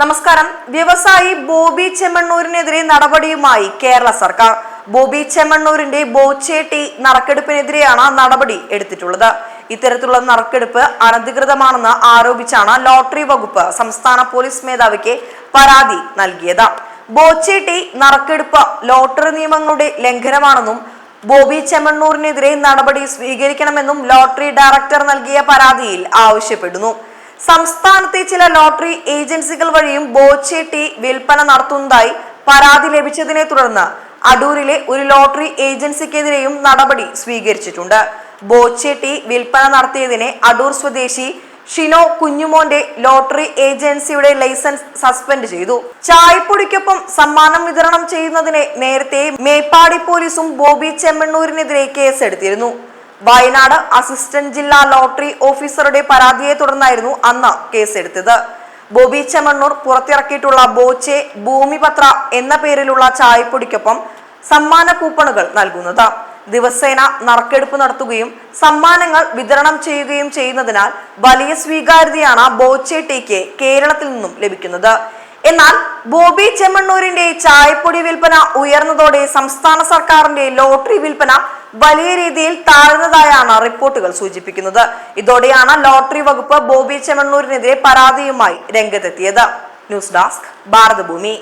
നമസ്കാരം. വ്യവസായി ബോബി ചെമ്മണ്ണൂരിനെതിരെ നടപടിയുമായി കേരള സർക്കാർ. ബോബി ചെമ്മണ്ണൂരിന്റെ ബോച്ചേട്ടി നറുക്കെടുപ്പിനെതിരെയാണ് നടപടി എടുത്തിട്ടുള്ളത്. ഇത്തരത്തിലുള്ള നറുക്കെടുപ്പ് അനധികൃതമാണെന്ന് ആരോപിച്ചാണ് ലോട്ടറി വകുപ്പ് സംസ്ഥാന പോലീസ് മേധാവിക്ക് പരാതി നൽകിയത്. ബോച്ചേട്ടി നറുക്കെടുപ്പ് ലോട്ടറി നിയമങ്ങളുടെ ലംഘനമാണെന്നും ബോബി ചെമ്മണ്ണൂരിനെതിരെ നടപടി സ്വീകരിക്കണമെന്നും ലോട്ടറി ഡയറക്ടർ നൽകിയ പരാതിയിൽ ആവശ്യപ്പെടുന്നു. സംസ്ഥാനത്തെ ചില ലോട്ടറി ഏജൻസികൾ വഴിയും ബോച്ചേട്ടി വിൽപ്പന നടത്തുന്നതായി പരാതി ലഭിച്ചതിനെ തുടർന്ന് അടൂരിലെ ഒരു ലോട്ടറി ഏജൻസിക്കെതിരെയും നടപടി സ്വീകരിച്ചിട്ടുണ്ട്. ബോച്ചേട്ടി വിൽപ്പന നടത്തിയതിനെ അടൂർ സ്വദേശി ഷിനോ കുഞ്ഞുമോന്റെ ലോട്ടറി ഏജൻസിയുടെ ലൈസൻസ് സസ്പെൻഡ് ചെയ്തു. ചായപ്പൊടിക്കൊപ്പം സമ്മാനം വിതരണം ചെയ്യുന്നതിനെ നേരത്തെ മേപ്പാടി പോലീസും ബോബി ചെമ്മണ്ണൂരിനെതിരെ കേസെടുത്തിരുന്നു. വയനാട് അസിസ്റ്റന്റ് ജില്ലാ ലോട്ടറി ഓഫീസറുടെ പരാതിയെ തുടർന്നായിരുന്നു അന്ന് കേസെടുത്തത്. ബോബി ചെമ്മണ്ണൂർ പുറത്തിറക്കിയിട്ടുള്ള ബോച്ചെ ഭൂമിപത്ര എന്ന പേരിലുള്ള ചായപ്പൊടിക്കൊപ്പം സമ്മാന കൂപ്പണുകൾ നൽകുന്നത്. ദിവസേന നറുക്കെടുപ്പ് നടത്തുകയും സമ്മാനങ്ങൾ വിതരണം ചെയ്യുകയും ചെയ്യുന്നതിനാൽ വലിയ സ്വീകാര്യതയാണ് ബോച്ചെ ടീക്ക് കേരളത്തിൽ നിന്നും ലഭിക്കുന്നത്. എന്നാൽ ബോബി ചെമ്മണ്ണൂരിന്റെ ചായപ്പൊടി വിൽപ്പന ഉയർന്നതോടെ സംസ്ഥാന സർക്കാരിന്റെ ലോട്ടറി വിൽപ്പന വലിയ രീതിയിൽ താഴ്ന്നതായാണ് റിപ്പോർട്ടുകൾ സൂചിപ്പിക്കുന്നത്. ഇതോടെയാണ് ലോട്ടറി വകുപ്പ് ബോബി ചെമ്മണ്ണൂരിനെതിരെ പരാതിയുമായി രംഗത്തെത്തിയത്. News desk Bharatabhoomi.